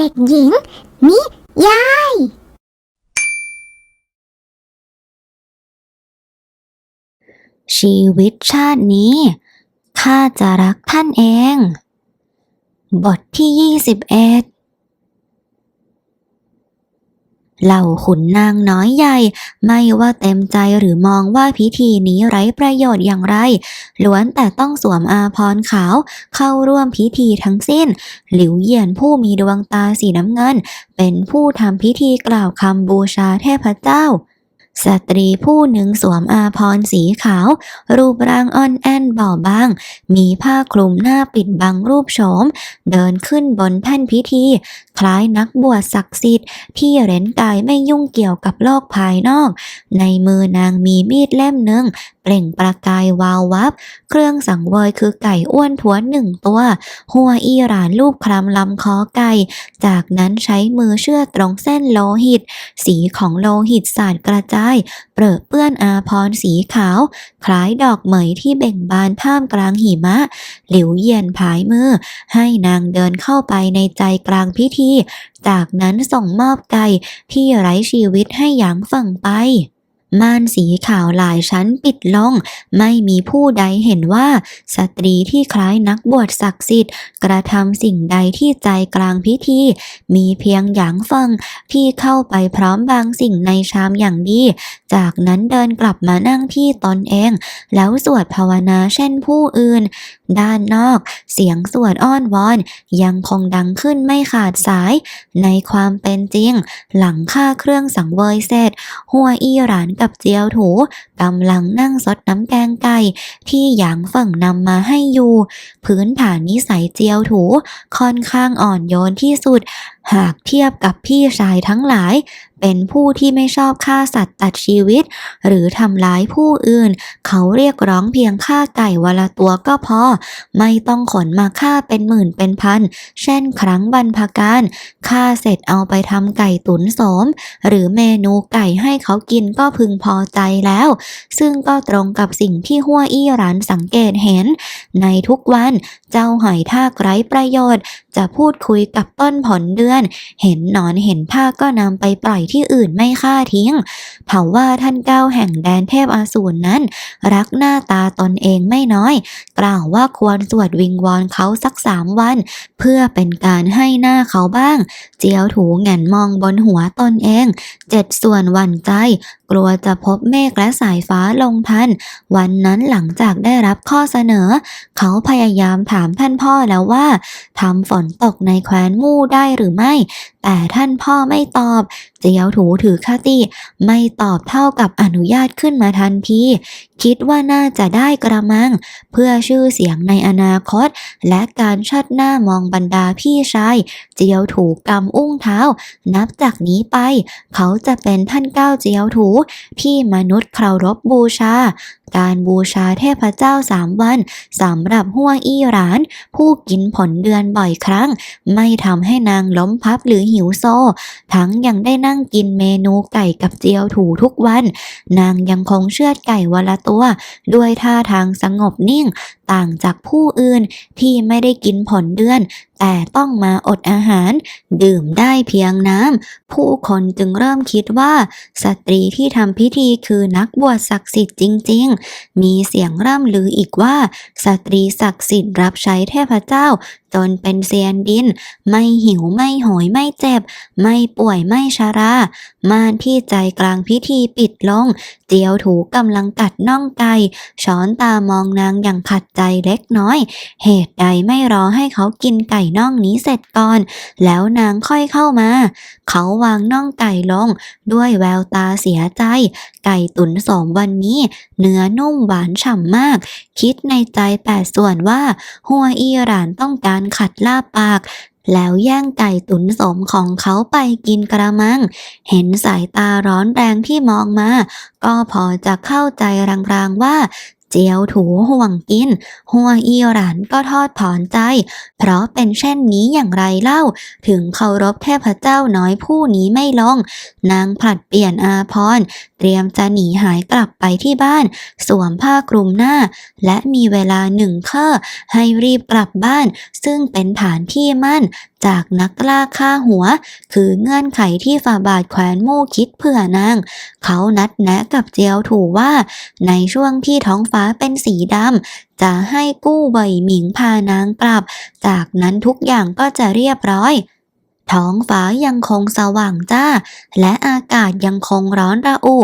เด็กหญิง นิยาย ชีวิตชาตินี้ ข้าจะรักท่านเอง บทที่ยี่สิบเอ็ด เหล่าขุนนางน้อยใหญ่ ไม่ว่าเต็มใจหรือมองว่าพิธีนี้ไร้ประโยชน์อย่างไร ล้วนแต่ต้องสวมอาพรขาวเข้าร่วมพิธีทั้งสิ้น หลิวเหยียนผู้มีดวงตาสีน้ำเงิน เป็นผู้ทำพิธีกล่าวคำบูชาเทพเจ้า สตรีผู้หนึ่งสวมอาภรสีขาว รูปร่างอ่อนแอนเบาบาง มีผ้าคลุมหน้าปิดบังรูปโฉม เดินขึ้นบนแท่นพิธี คล้ายนักบวชศักดิ์สิทธิ์ ที่เร้นกายไม่ยุ่งเกี่ยวกับโลกภายนอก ในมือนางมีมีดเล่มหนึ่งเปล่งประกายวาววับ เครื่องสังเวยคือไก่อ้วนท้วนหนึ่งตัว หัวอีหรานรูปคลำลำคอไก่ จากนั้นใช้มือเชื่อดตรงเส้นโลหิต สีของโลหิตสาดกระจายเปรอะเปื้อนอาพรสีขาว คล้ายดอกเหมยที่เบ่งบานท่ามกลางหิมะ หลิวเยียนผายมือ ให้นางเดินเข้าไปในใจกลางพิธี จากนั้นส่งมอบไก่ที่ไร้ชีวิตให้หยางฝั่งไป ม่านสีขาวหลายชั้นปิดลง ไม่มีผู้ใดเห็นว่า สตรีที่คล้ายนักบวชศักดิ์สิทธิ์ กระทำสิ่งใดที่ใจกลางพิธี มีเพียงหยางฟังที่เข้าไปพร้อมบางสิ่งในชามอย่างดี จากนั้นเดินกลับมานั่งที่ตนเอง แล้วสวดภาวนาเช่นผู้อื่น ด้านนอกเสียงสวดอ้อนวอน ยังคงดังขึ้นไม่ขาดสาย ในความเป็นจริง หลังค่าเครื่องสังเวยเสร็จ หัวอีหรานกับเจียวถูกำลังนั่งซดน้ำแกงไก่ที่หยางฝั่งนำมาให้อยู่ พื้นฐานนิสัยเจียวถูค่อนข้างอ่อนโยนที่สุด หากเทียบกับพี่ชายทั้งหลาย เป็นผู้ที่ไม่ชอบฆ่าสัตว์ตัดชีวิต หรือทำร้ายผู้อื่น เขาเรียกร้องเพียงฆ่าไก่วันละตัวก็พอ ไม่ต้องขนมาฆ่าเป็นหมื่นเป็นพัน เช่นครั้งบรรพการฆ่าเสร็จเอาไปทำไก่ตุ๋นสม หรือเมนูไก่ให้เขากินก็พึงพอใจแล้ว ซึ่งก็ตรงกับสิ่งที่หัวอี้หรานสังเกตเห็น ในทุกวันเจ้าหอยทากไร้ประโยชน์ จะพูดคุยกับต้นผลเดือน เห็นหนอนเห็นทากก็นำไปปล่อยที่อื่นไม่ฆ่าทิ้ง เผาว่าท่านเก้าแห่งแดนเทพอาสูรนั้น รักหน้าตาตนเองไม่น้อย กล่าวว่าควรสวดวิงวอนเขาสักสามวัน เพื่อเป็นการให้หน้าเขาบ้าง เจียวถูแง่นมองบนหัวตนเอง เจ็ดส่วนหวันใจ กลัวจะพบเมฆและสายฟ้าลงทัน วันนั้นหลังจากได้รับข้อเสนอ เขาพยายามถามท่านพ่อแล้วว่าทำฝนตกในแคว้นมู่ได้หรือไม่ แต่ท่านพ่อไม่ตอบ เจียวถูถือคติไม่ตอบเท่ากับอนุญาตขึ้นมาทันทีคิดว่าน่าจะได้กระมัง เพื่อชื่อเสียงในอนาคต และการชัดหน้ามองบรรดาพี่ชาย เจียวถูกำอุ้งเท้า นับจากนี้ไป เขาจะเป็นท่านเก้าเจียวถูที่มนุษย์เคารพบูชา การบูชาเทพเจ้าสามวันสำหรับหัวอี้หราน ผู้กินผลเดือนบ่อยครั้ง ไม่ทำให้นางล้มพับหรือหิวโซ ทั้งยังได้นั่งกินเมนูไก่กับเจียวถูทุกวัน นางยังคงเชือดไก่วันละตัว ด้วยท่าทางสงบนิ่ง ต่างจากผู้อื่นที่ไม่ได้กินผลเดือน แต่ต้องมาอดอาหาร ดื่มได้เพียงน้ำผู้คนจึงเริ่มคิดว่า สตรีที่ทำพิธีคือนักบวชศักดิ์สิทธิ์จริงมีเสียงร่ำลืออีกว่า สตรีศักดิ์สิทธิ์รับใช้เทพเจ้าจนเป็นเซียนดิน ไม่หิวไม่โหยไม่เจ็บ ไม่ป่วยไม่ชารา ม่านที่ใจกลางพิธีปิดลง เจียวถูกำลังกัดน่องไก่ช้อนตามองนางอย่างขัดใจเล็กน้อย เหตุใดไม่รอให้เขากินไก่น่องนี้เสร็จก่อน แล้วนางค่อยเข้ามา เขาวางน่องไก่ลง ด้วยแววตาเสียใจ ไก่ตุ๋นสมวันนี้เนื้อนุ่มหวานฉ่ำมาก คิดในใจแปดส่วนว่า หัวอีหรานต้องการขัดลาบปาก แล้วแย่งไก่ตุ๋นสมของเขาไปกินกระมัง เห็นสายตาร้อนแรงที่มองมา ก็พอจะเข้าใจรางๆว่าเจียวถูห่วงกิน หัวอีหรานก็ทอดถอนใจ เพราะเป็นเช่นนี้อย่างไรเล่า ถึงเคารพเทพเจ้าน้อยผู้นี้ไม่ลง นางผลัดเปลี่ยนอาพร เตรียมจะหนีหายกลับไปที่บ้าน สวมผ้าคลุมหน้า และมีเวลาหนึ่งเคอให้รีบกลับบ้าน ซึ่งเป็นฐานที่มั่นจากนักล่าฆ่าหัว คือเงื่อนไขที่ฝ่าบาทแขวนมู่คิดเผื่อนาง เขานัดแนะกับเจียวถูว่า ในช่วงที่ท้องฟ้าเป็นสีดำจะให้กู้เว่ยหมิงพานางกลับ จากนั้นทุกอย่างก็จะเรียบร้อย ท้องฟ้ายังคงสว่างจ้า และอากาศยังคงร้อนระอุ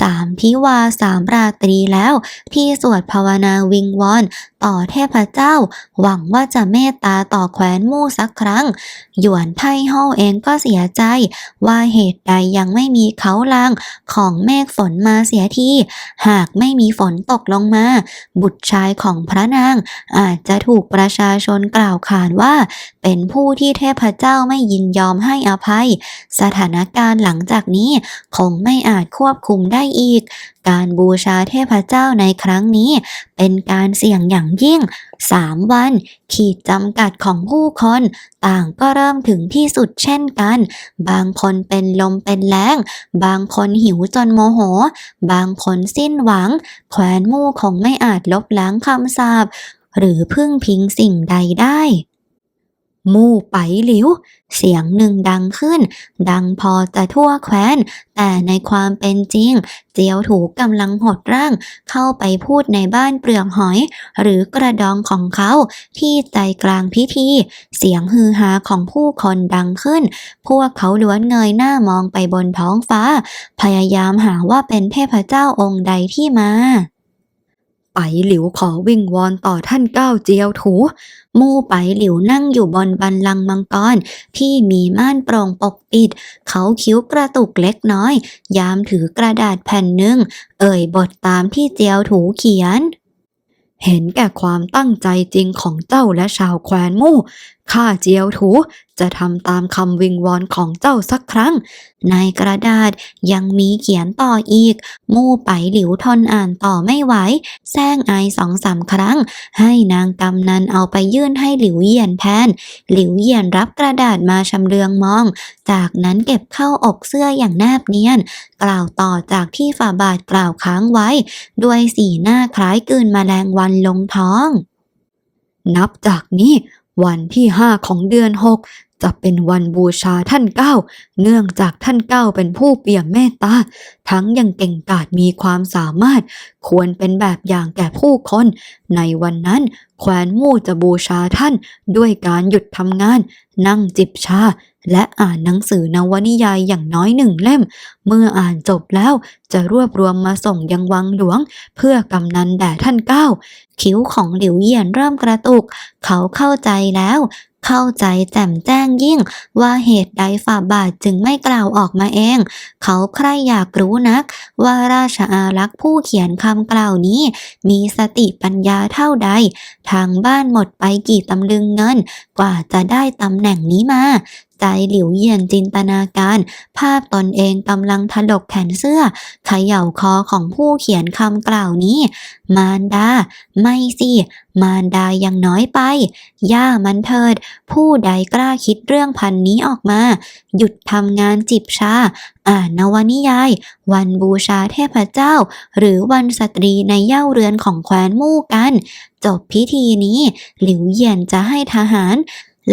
สามพิวาสามราตรีแล้ว ที่สวดภาวนาวิงวอน ต่อเทพเจ้า หวังว่าจะเมตตาต่อแคว้นมู่สักครั้ง หยวนไทเฮาเองก็เสียใจ ว่าเหตุใดยังไม่มีเขาลางของเมฆฝนมาเสียที หากไม่มีฝนตกลงมา บุตรชายของพระนาง อาจจะถูกประชาชนกล่าวขานว่า เป็นผู้ที่เทพเจ้าไม่ยินยอมให้อภัย สถานการณ์หลังจากนี้คงไม่อาจควบคุมได้อีก การบูชาเทพเจ้าในครั้งนี้ เป็นการเสี่ยงอย่างยิ่งสามวัน ขีดจำกัดของผู้คน ต่างก็เริ่มถึงที่สุดเช่นกัน บางคนเป็นลมเป็นแล้งบางคนหิวจนโมโห บางคนสิ้นหวังแคว้นมู่คงไม่อาจลบล้างคำสาปหรือพึ่งพิงสิ่งใดได้ มู่ไปหลิว เสียงหนึ่งดังขึ้น ดังพอจะทั่วแคว้น แต่ในความเป็นจริง เจียวถูกกำลังหดร่าง เข้าไปพูดในบ้านเปลือกหอย หรือกระดองของเขาที่ใจกลางพิธี เสียงฮือฮาของผู้คนดังขึ้น พวกเขาล้วนเงยหน้ามองไปบนท้องฟ้า พยายามหาว่าเป็นเทพเจ้าองค์ใดที่มา ไปหลิวขอวิงวอนต่อท่านเก้าเจียวถู มู่ไปหลิวนั่งอยู่บนบันลังมังกรที่มีม่านโปร่งปกปิด เขาคิ้วกระตุกเล็กน้อย ยามถือกระดาษแผ่นหนึ่ง เอ่ยบทตามที่เจียวถูเขียน เห็นแก่ความตั้งใจจริงของเจ้าและชาวแควนมู่ข้าเจียวถูจะทำตามคำวิงวอนของเจ้าสักครั้ง ในกระดาษยังมีเขียนต่ออีก มู่ไปหลิวทนอ่านต่อไม่ไหวแซงไอสองสามครั้ง ให้นางกำนันเอาไปยื่นให้หลิวเยียนแทนหลิวเยียนรับกระดาษมาชำเลืองมอง จากนั้นเก็บเข้าอกเสื้ออย่างแนบเนียน กล่าวต่อจากที่ฝ่าบาทกล่าวค้างไว้ ด้วยสีหน้าคล้ายกืนแมลงวันลงท้องนับจากนี้ วันที่ห้าของเดือนหกจะเป็นวันบูชาท่านเก้า เนื่องจากท่านเก้าเป็นผู้เปี่ยมเมตตา ทั้งยังเก่งกาจมีความสามารถ ควรเป็นแบบอย่างแก่ผู้คน ในวันนั้นแขวนมู่จะบูชาท่านด้วยการหยุดทำงาน นั่งจิบชา และอ่านหนังสือนวนิยายอย่างน้อยหนึ่งเล่ม เมื่ออ่านจบแล้วจะรวบรวมมาส่งยังวังหลวง เพื่อกำนันแด่ท่านเก้า คิ้วของหลิวเหยียนเริ่มกระตุก เขาเข้าใจแล้ว เข้าใจแจ่มแจ้งยิ่ง ว่าเหตุใดฝ่าบาทจึงไม่กล่าวออกมาเอง เขาใครอยากรู้นัก ว่าราชอารักษ์ผู้เขียนคำกล่าวนี้ มีสติปัญญาเท่าใด ทางบ้านหมดไปกี่ตำลึงเงิน กว่าจะได้ตำแหน่งนี้มาใจหลิวเยียนจินตนาการ ภาพตนเองกำลังถลกแขนเสื้อเขย่าคอของผู้เขียนคำกล่าวนี้ มารดา ไม่สิมารดายังน้อยไป ย่ามันเถิด ผู้ใดกล้าคิดเรื่องพันนี้ออกมา หยุดทำงานจิบชา อ่านนวนิยาย วันบูชาเทพเจ้า หรือวันสตรีในเย่าเรือนของแคว้นมู่กัน จบพิธีนี้ หลิวเยียนจะให้ทหาร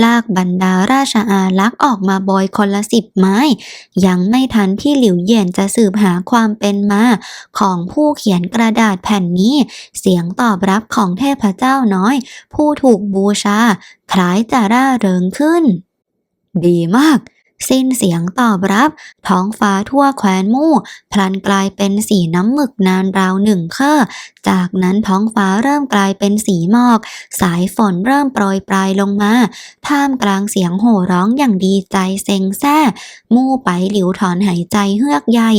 ลากบรรดาราชอาลักษ์ออกมาบอยคนละสิบไม้ ยังไม่ทันที่หลิวเยียนจะสืบหาความเป็นมา ของผู้เขียนกระดาษแผ่นนี้ เสียงตอบรับของเทพเจ้าน้อย ผู้ถูกบูชา คล้ายจะร่าเริงขึ้น ดีมาก สิ้นเสียงตอบรับ ท้องฟ้าทั่วแคว้นมู่พลันกลายเป็นสีน้ำหมึกนานราวหนึ่งเคอจากนั้นท้องฟ้าเริ่มกลายเป็นสีหมอก สายฝนเริ่มโปรยปลายลงมาท่ามกลางเสียงโห่ร้องอย่างดีใจเซ็งแซ่ มู่ไปหลิวถอนหายใจเฮือกใหญ่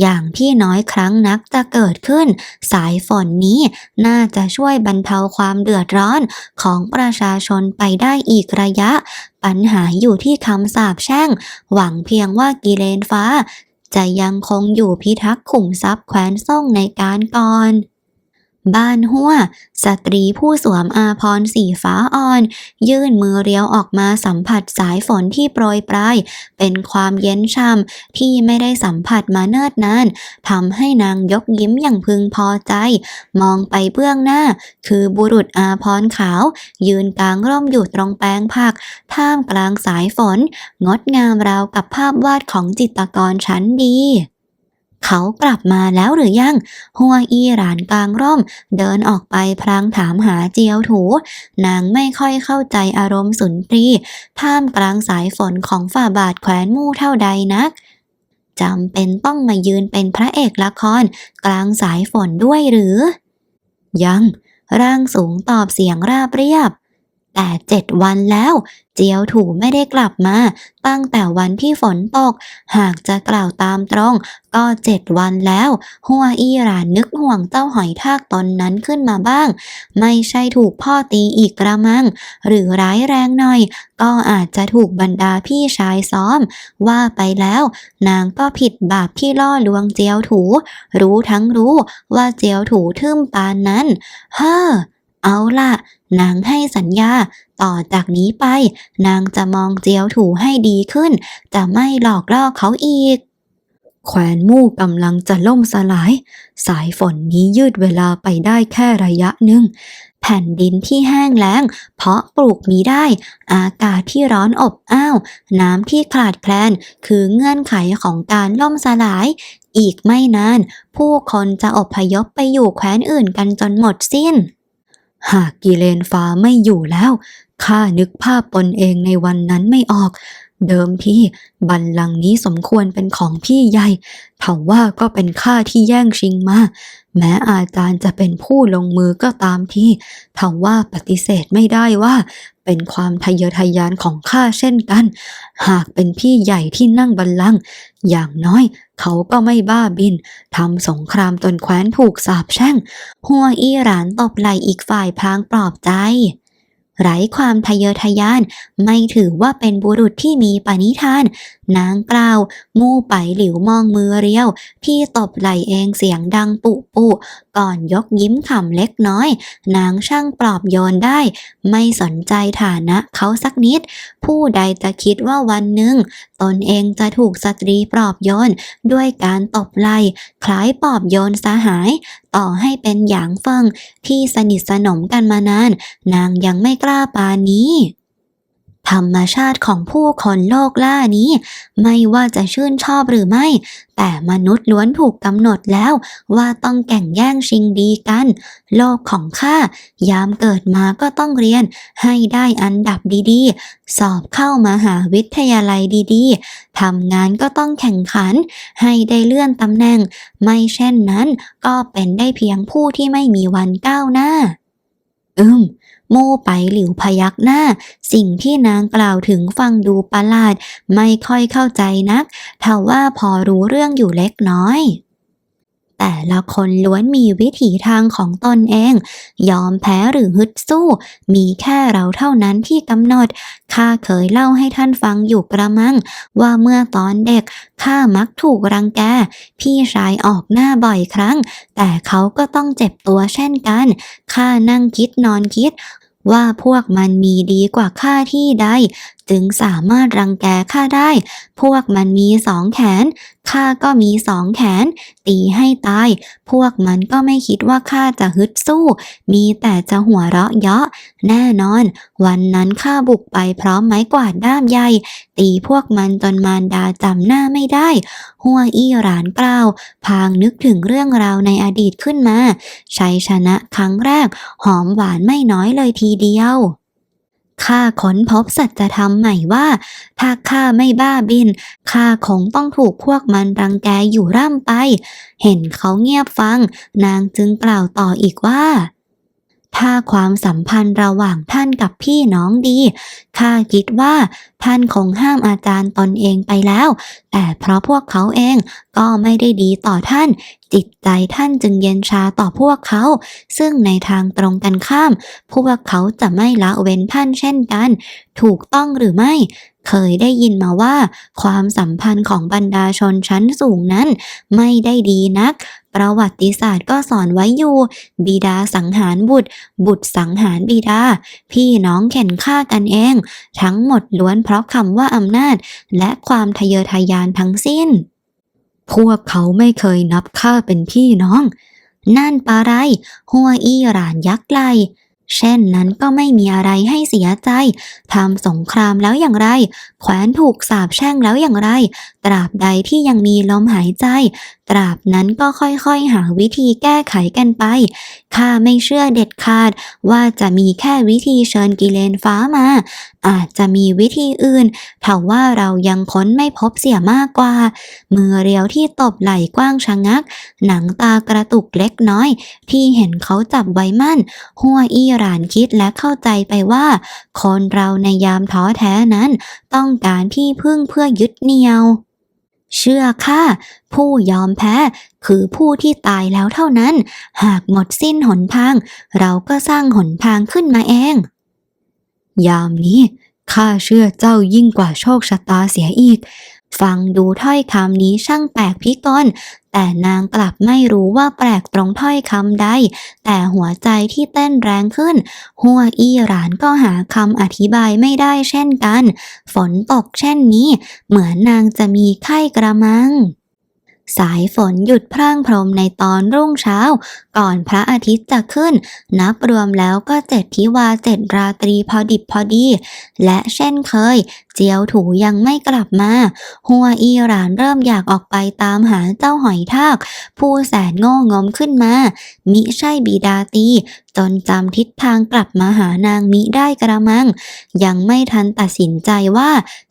อย่างที่น้อยครั้งนักจะเกิดขึ้น สายฝนนี้น่าจะช่วยบรรเทาความเดือดร้อนของประชาชนไปได้อีกระยะ ปัญหาอยู่ที่คำสาปแช่ง หวังเพียงว่ากิเลนฟ้า จะยังคงอยู่พิทักษ์ขุมทรัพย์แคว้นซ่งในการก่อน บ้านหัวสตรีผู้สวมอาภรสีฟ้าอ่อน ยื่นมือเรียวออกมาสัมผัสสายฝนที่โปรยปลาย เป็นความเย็นช่ำที่ไม่ได้สัมผัสมาเนิ่นนานทำให้นางยกยิ้มอย่างพึงพอใจ มองไปเบื้องหน้า คือบุรุษอาภรขาว ยืนกลางร่มอยู่ตรงแปลงผัก ท่ามกลางสายฝน งดงามราวกับภาพวาดของจิตรกรชั้นดี เขากลับมาแล้วหรือยัง หัวอีหรานกลางร่ม เดินออกไปพลางถามหาเจียวถู นางไม่ค่อยเข้าใจอารมณ์สุนทรีท่ามกลางสายฝนของฝ่าบาทแขวนมู่เท่าใดนักจำเป็นต้องมายืนเป็นพระเอกละคร กลางสายฝนด้วยหรือ ยัง ร่างสูงตอบเสียงราบเรียบ แต่เจ็ดวันแล้ว เจียวถูไม่ได้กลับมา ตั้งแต่วันที่ฝนตก หากจะกล่าวตามตรง ก็เจ็ดวันแล้ว หัวอีหรานนึกห่วงเจ้าหอยทากตนนั้นขึ้นมาบ้าง ไม่ใช่ถูกพ่อตีอีกกระมัง หรือร้ายแรงหน่อย ก็อาจจะถูกบรรดาพี่ชายซ้อม ว่าไปแล้ว นางก็ผิดบาปที่ล่อลวงเจียวถู รู้ทั้งรู้ว่าเจียวถูทึ่มปานนั้น เฮ้อ เอาล่ะ นางให้สัญญา ต่อจากนี้ไป นางจะมองเจียวถูให้ดีขึ้น จะไม่หลอกล่อเขาอีก แขวนมู่กำลังจะล่มสลาย สายฝนนี้ยืดเวลาไปได้แค่ระยะหนึ่งแผ่นดินที่แห้งแล้ง เพราะปลูกมีได้ อากาศที่ร้อนอบอ้าว น้ำที่ขาดแคลน คือเงื่อนไขของการล่มสลาย อีกไม่นาน ผู้คนจะอพยพไปอยู่แคว้นอื่นกันจนหมดสิ้น หากกิเลนฟ้าไม่อยู่แล้วข้านึกภาพตนเองในวันนั้นไม่ออก เดิมที่บัลลังก์นี้สมควรเป็นของพี่ใหญ่เถาว่าก็เป็นข้าที่แย่งชิงมา แม้อาจารย์จะเป็นผู้ลงมือก็ตามที่เถาว่าปฏิเสธไม่ได้ว่า เป็นความทะเยอทะยานของข้าเช่นกัน หากเป็นพี่ใหญ่ที่นั่งบัลลังก์อย่างน้อยเขาก็ไม่บ้าบินทำสงครามจนแคว้นถูกสาปแช่ง หัวอีหรานตบไหลอีกฝ่ายพลางปลอบใจ ไร้ความทะเยอทะยานไม่ถือว่าเป็นบุรุษที่มีปณิธาน นางกล่าว มู่ไปหลิวมองมือเรียวที่ตบไหลเองเสียงดังปุปุ ก่อนยกยิ้มขำเล็กน้อย นางช่างปลอบโยนได้ ไม่สนใจฐานะเขาสักนิด ผู้ใดจะคิดว่าวันหนึ่ง ตนเองจะถูกสตรีปลอบโยน ด้วยการตบไหล่คล้ายปลอบโยนสหาย ต่อให้เป็นหยางเฟิงที่สนิทสนมกันมานาน นางยังไม่กล้าปานนี้ ธรรมชาติของผู้คนโลกล่านี้ ไม่ว่าจะชื่นชอบหรือไม่ แต่มนุษย์ล้วนถูกกำหนดแล้ว ว่าต้องแข่งแย่งชิงดีกัน โลกของข้ายามเกิดมาก็ต้องเรียน ให้ได้อันดับดีๆ สอบเข้ามาหาวิทยาลัยดีๆทำงานก็ต้องแข่งขัน ให้ได้เลื่อนตำแหน่ง ไม่เช่นนั้นก็เป็นได้เพียงผู้ที่ไม่มีวันก้าวหน้า อืม มู่ไปหลิวพยักหน้า สิ่งที่นางกล่าวถึงฟังดูประหลาด ไม่ค่อยเข้าใจนักทว่าพอรู้เรื่องอยู่เล็กน้อย แต่ละคนล้วนมีวิถีทางของตนเอง ยอมแพ้หรือฮึดสู้ มีแค่เราเท่านั้นที่กำหนด ข้าเคยเล่าให้ท่านฟังอยู่กระมัง ว่าเมื่อตอนเด็ก ข้ามักถูกรังแก พี่ชายออกหน้าบ่อยครั้ง แต่เขาก็ต้องเจ็บตัวเช่นกัน ข้านั่งคิดนอนคิด ว่าพวกมันมีดีกว่าข้าที่ใด จึงสามารถรังแกข้าได้ พวกมันมีสองแขน ข้าก็มีสองแขน ตีให้ตาย พวกมันก็ไม่คิดว่าข้าจะฮึดสู้ มีแต่จะหัวเราะเยาะ แน่นอน วันนั้นข้าบุกไปพร้อมไม้กวาดด้ามใหญ่ ตีพวกมันจนมารดาจำหน้าไม่ได้ หัวอี้หรานกล่าว พางนึกถึงเรื่องราวในอดีตขึ้นมา ชัยชนะครั้งแรก หอมหวานไม่น้อยเลยทีเดียวข้าค้นพบสัจธรรมใหม่ว่า ถ้าข้าไม่บ้าบินข้าคงต้องถูกพวกมันรังแกอยู่ร่ำไป เห็นเขาเงียบฟัง นางจึงกล่าวต่ออีกว่า ถ้าความสัมพันธ์ระหว่างท่านกับพี่น้องดี ข้าคิดว่าท่านคงห้ามอาจารย์ตนเองไปแล้ว แต่เพราะพวกเขาเองก็ไม่ได้ดีต่อท่าน จิตใจท่านจึงเย็นชาต่อพวกเขา ซึ่งในทางตรงกันข้าม พวกเขาจะไม่ละเว้นท่านเช่นกัน ถูกต้องหรือไม่ เคยได้ยินมาว่า ความสัมพันธ์ของบรรดาชนชั้นสูงนั้น ไม่ได้ดีนัก ประวัติศาสตร์ก็สอนไว้อยู่ บิดาสังหารบุตร บุตรสังหารบิดา พี่น้องเข็นฆ่ากันเองทั้งหมดล้วนเพราะคำว่าอำนาจ และความทะเยอทะยานทั้งสิ้น พวกเขาไม่เคยนับข้าเป็นพี่น้อง นั่นปะไร หัวอี้หรานยักษ์ไลเช่นนั้นก็ไม่มีอะไรให้เสียใจ ทำสงครามแล้วอย่างไร แขวนถูกสาปแช่งแล้วอย่างไร ตราบใดที่ยังมีลมหายใจ ตราบนั้นก็ค่อยๆ หาวิธีแก้ไขกันไป ข้าไม่เชื่อเด็ดขาดว่าจะมีแค่วิธีเชิญกิเลนฟ้ามา อาจจะมีวิธีอื่นถ้าว่าเรายังค้นไม่พบเสียมากกว่า มือเรียวที่ตบไหล่กว้างชะงัก หนังตากระตุกเล็กน้อย ที่เห็นเขาจับไว้มั่น หัวอี้หรานคิดและเข้าใจไปว่า คนเราในยามท้อแท้นั้น ต้องการที่พึ่งเพื่อยึดเหนี่ยว เชื่อข้าผู้ยอมแพ้คือผู้ที่ตายแล้วเท่านั้น หากหมดสิ้นหนทาง เราก็สร้างหนทางขึ้นมาเอง ยามนี้ข้าเชื่อเจ้ายิ่งกว่าโชคชะตาเสียอีก ฟังดูถ้อยคำนี้ช่างแปลกพิกลแต่นางกลับไม่รู้ว่าแปลกตรงถ้อยคำใด แต่หัวใจที่เต้นแรงขึ้น หัวอีหรานก็หาคำอธิบายไม่ได้เช่นกัน ฝนตกเช่นนี้ เหมือนนางจะมีไข้กระมังสายฝนหยุดพร่างพรมในตอนรุ่งเช้า ก่อนพระอาทิตย์จะขึ้น นับรวมแล้วก็เจ็ดทิวาเจ็ดราตรีพอดิบพอดี และเช่นเคย เจียวถูยังไม่กลับมา หัวอีหรานเริ่มอยากออกไปตามหาเจ้าหอยทาก ผู้แสนโง่งมขึ้นมา มิใช่บิดาตี จนจำทิศทางกลับมาหานางมิได้กระมัง ยังไม่ทันตัดสินใจว่า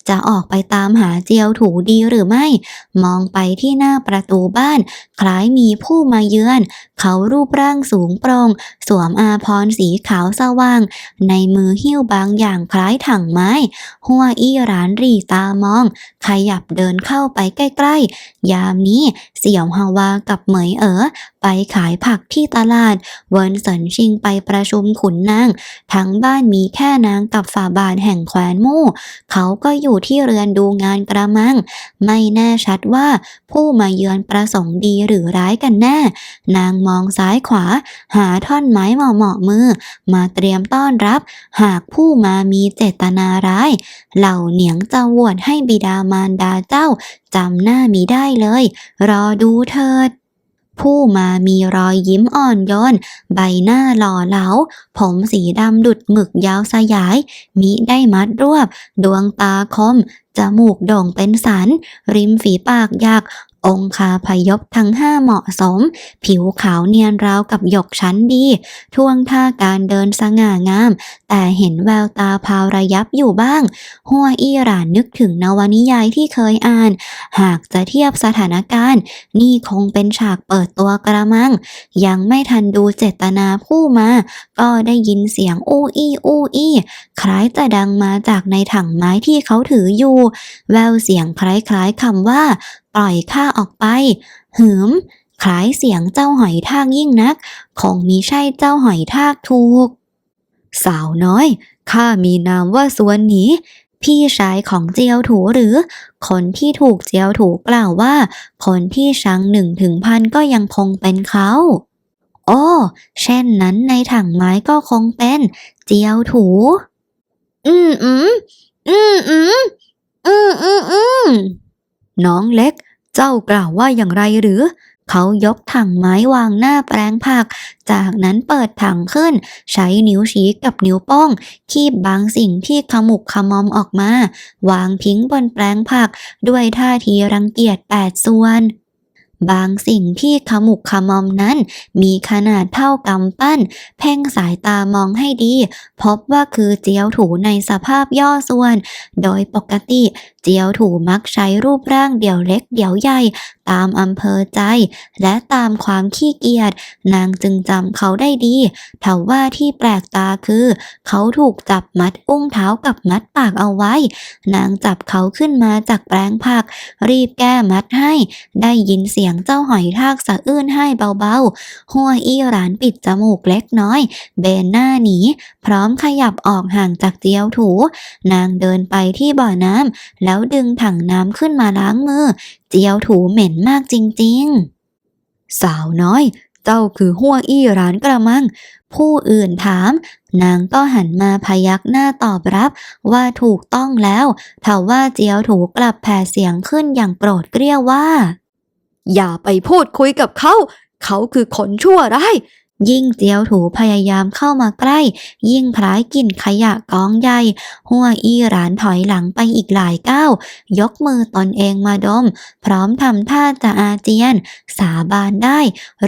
จะออกไปตามหาเจียวถูดีหรือไม่ มองไปที่หน้าประตูบ้าน คล้ายมีผู้มาเยือน เขารูปร่างสูงโปร่ง สวมอาภรสีขาวสว่าง ในมือหิ้วบางอย่างคล้ายถังไม้ หัวอีหรานรีตามอง ขยับเดินเข้าไปใกล้ๆ ยามนี้เสี่ยวฮาวากับเหมยเอ๋อไปขายผักที่ตลาด เวินเสินชิงไปประชุมขุนนาง ทั้งบ้านมีแค่นางกับฝ่าบาทแห่งแขวนมู่ เขาก็อยู่ที่เรือนดูงานกระมัง ไม่แน่ชัดว่าผู้มาเยือนประสงค์ดีหรือร้ายกันแน่ นางมองซ้ายขวา หาท่อนไม้เหมาะๆมือ มาเตรียมต้อนรับ หากผู้มามีเจตนาร้าย เหล่าเหนียงจะวดให้บิดามารดาเจ้าจำหน้ามีได้เลย รอดูเถิด ผู้มามีรอยยิ้มอ่อนโยนใบหน้าหล่อเหลา ผมสีดำดุดหมึกยาวสยาย มิได้มัดรวบ ดวงตาคมจมูกโด่งเป็นสัน ริมฝีปากยาก องคาพยพทั้งห้าเหมาะสม ผิวขาวเนียนราวกับหยกชั้นดี ท่วงท่าการเดินสง่างาม แต่เห็นแววตาพาวระยับอยู่บ้าง หัวอี้หรานนึกถึงนวนิยายที่เคยอ่าน หากจะเทียบสถานการณ์ นี่คงเป็นฉากเปิดตัวกระมัง ยังไม่ทันดูเจตนาผู้มา ก็ได้ยินเสียงอู้อี้อู้อี้คล้ายจะดังมาจากในถังไม้ที่เขาถืออยู่ แววเสียงคล้ายๆคำว่า ปล่อยข้าออกไปหืมคล้ายเสียงเจ้าหอยทากยิ่งนัก คงมีใช่เจ้าหอยทากถูก สาวน้อยข้ามีนามว่าสวนหนีพี่ชายของเจียวถูหรือ คนที่ถูกเจียวถูกล่าวว่า คนที่ชังหนึ่งถึงพันก็ยังคงเป็นเขาโอ้เช่นนั้นในถังไม้ก็คงเป็น เจียวถู อืมอืมอืมอืมอืมอืมอืม น้องเล็ก เจ้ากล่าวว่าอย่างไรหรือ เขายกถังไม้วางหน้าแปลงผัก จากนั้นเปิดถังขึ้น ใช้นิ้วชี้กับนิ้วโป้ง คีบบางสิ่งที่ขมุกขมอมออกมา วางทิ้งบนแปลงผัก ด้วยท่าทีรังเกียจแปดส่วนบางสิ่งที่ขมุกขมอมนั้น มีขนาดเท่ากำปั้น เพ่งสายตามองให้ดี พบว่าคือเจียวถูในสภาพย่อส่วน โดยปกติ เจียวถูมักใช้รูปร่างเดี่ยวเล็กเดี่ยวใหญ่ ตามอำเภอใจ และตามความขี้เกียจนางจึงจำเขาได้ดีทว่าที่แปลกตาคือ เขาถูกจับมัดอุ้งเท้ากับมัดปากเอาไว้ นางจับเขาขึ้นมาจากแปลงผัก รีบแก้มัดให้ ได้ยินเสียงเจ้าหอยทากสะอื้นให้เบาๆ หัวอี้หรานปิดจมูกเล็กน้อย เบนหน้าหนี พร้อมขยับออกห่างจากเจียวถู นางเดินไปที่บ่อน้ำแล้วดึงถังน้ำขึ้นมาล้างมือ เจียวถูเหม็นมากจริงๆ สาวน้อย เจ้าคือหัวอี้หรานกระมัง ผู้อื่นถาม นางก็หันมาพยักหน้าตอบรับว่าถูกต้องแล้วทว่าเจียวถูกลับแผ่เสียงขึ้นอย่างโกรธเกรี้ยวว่า อย่าไปพูดคุยกับเขา เขาคือคนชั่วร้าย ยิ่งเจียวถูพยายามเข้ามาใกล้ ยิ่งคล้ายกลิ่นขยะกองใหญ่ หัวอี้หรานถอยหลังไปอีกหลายก้าวยกมือตนเองมาดม พร้อมทำท่าจะอาเจียน สาบานได้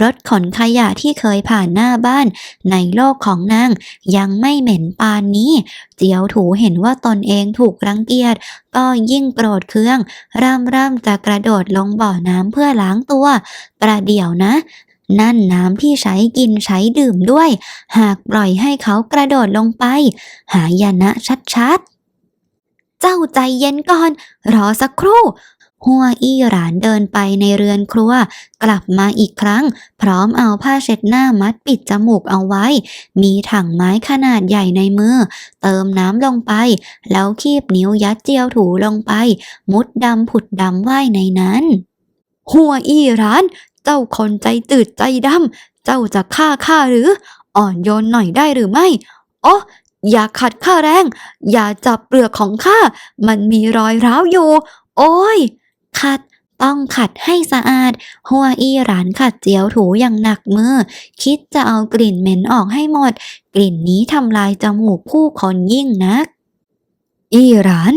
รถขนขยะที่เคยผ่านหน้าบ้าน ในโลกของนาง ยังไม่เหม็นปานนี้ เจียวถูเห็นว่าตนเองถูกรังเกียจก็ยิ่งโกรธเคือง ร่ำร่ำจะกระโดดลงบ่อน้ำเพื่อล้างตัว ประเดี๋ยวนะ นั่นน้ำที่ใช้กินใช้ดื่มด้วย หากปล่อยให้เขากระโดดลงไป หายนะชัดๆ เจ้าใจเย็นก่อน รอสักครู่หัวอี้หรานเดินไปในเรือนครัว กลับมาอีกครั้ง พร้อมเอาผ้าเช็ดหน้ามัดปิดจมูกเอาไว้ มีถังไม้ขนาดใหญ่ในมือ เติมน้ำลงไป แล้วคีบนิ้วยัดเจียวถูลงไป มุดดำผุดดำว่ายในนั้น หัวอี้ร้าน เจ้าคนใจตืดใจดำเจ้าจะฆ่าข้าหรือ อ่อนโยนหน่อยได้หรือไม่ โอ้อย่าขัดข้าแรง อย่าจับเปลือกของข้า มันมีรอยร้าวอยู่ โอ้ย ขัด ต้องขัดให้สะอาด หัวอี้หรานขัดเจียวถูอย่างหนักมือ คิดจะเอากลิ่นเหม็นออกให้หมด กลิ่นนี้ทำลายจมูกผู้คนยิ่งนัก อี้ราน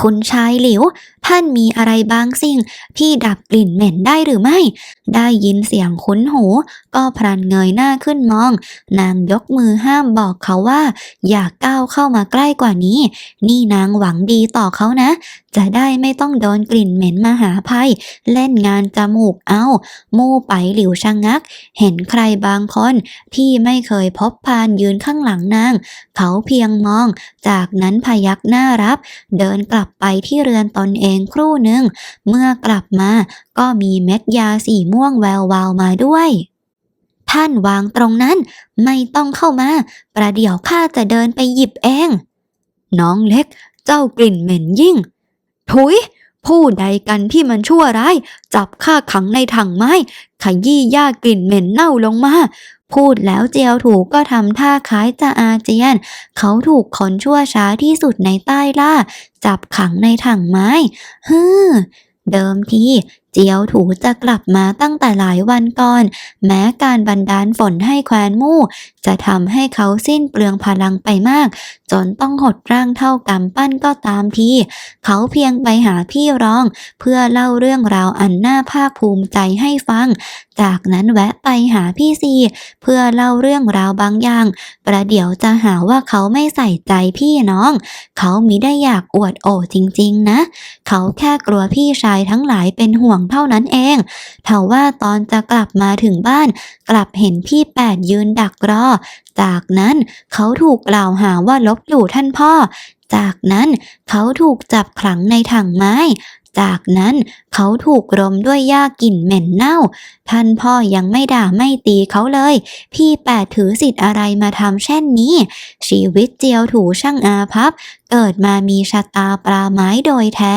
คุณชายหลิวท่านมีอะไรบางสิ่งที่ดับกลิ่นเหม็นได้หรือไม่ ได้ยินเสียงคุ้นหู ก็พลันเงยหน้าขึ้นมอง นางยกมือห้ามบอกเขาว่า อย่าก้าวเข้ามาใกล้กว่านี้ นี่นางหวังดีต่อเขานะ จะได้ไม่ต้องโดนกลิ่นเหม็นมาหาภัย เล่นงานจมูกเอา มู่ไปหลิวชะงงัก เห็นใครบางคนที่ไม่เคยพบพานยืนข้างหลังนาง เขาเพียงมอง จากนั้นพยักหน้ารับ เดินกลับไปที่เรือนตนเองครู่หนึ่ง เมื่อกลับมาก็มีเม็ดยาสีม่วงแวววาวมาด้วยท่านวางตรงนั้นไม่ต้องเข้ามา ประเดี๋ยวข้าจะเดินไปหยิบเอง น้องเล็ก เจ้ากลิ่นเหม็นยิ่ง ถุย ผู้ใดกันที่มันชั่วร้าย จับข้าขังในถังไม้ ขยี้ย่ากลิ่นเหม็นเน่าลงมา พูดแล้วเจียวถูกก็ทำท่าคล้ายจะอาเจียน เขาถูกขนชั่วช้าที่สุดในใต้ล่า จับขังในถังไม้ฮึมเดิมที เจียวถูจะกลับมาตั้งแต่หลายวันก่อน แม้การบันดาลฝนให้แควนมู่ จะทำให้เขาสิ้นเปลืองพลังไปมาก จนต้องหดร่างเท่ากำปั้นก็ตามที เขาเพียงไปหาพี่ร้อง เพื่อเล่าเรื่องราวอันน่าภาคภูมิใจให้ฟัง จากนั้นแวะไปหาพี่ซี เพื่อเล่าเรื่องราวบางอย่าง ประเดี๋ยวจะหาว่าเขาไม่ใส่ใจพี่น้อง เขามิได้อยากอวดโอจริง ๆ นะ เขาแค่กลัวพี่ชายทั้งหลายเป็นห่วงเท่านั้นเองเทว่าตอนจะกลับมาถึงบ้าน กลับเห็นพี่แปดยืนดักรอ จากนั้นเขาถูกกล่าวหาว่าลบหลู่ท่านพ่อ จากนั้นเขาถูกจับขังในถังไม้ จากนั้นเขาถูกรมด้วยหญ้ากลิ่นเหม็นเน่า ท่านพ่อยังไม่ด่าไม่ตีเขาเลย พี่แปดถือสิทธิ์อะไรมาทำเช่นนี้ ชีวิตเจียวถูช่างอาภัพเกิดมามีชะตาปลาไม้โดยแท้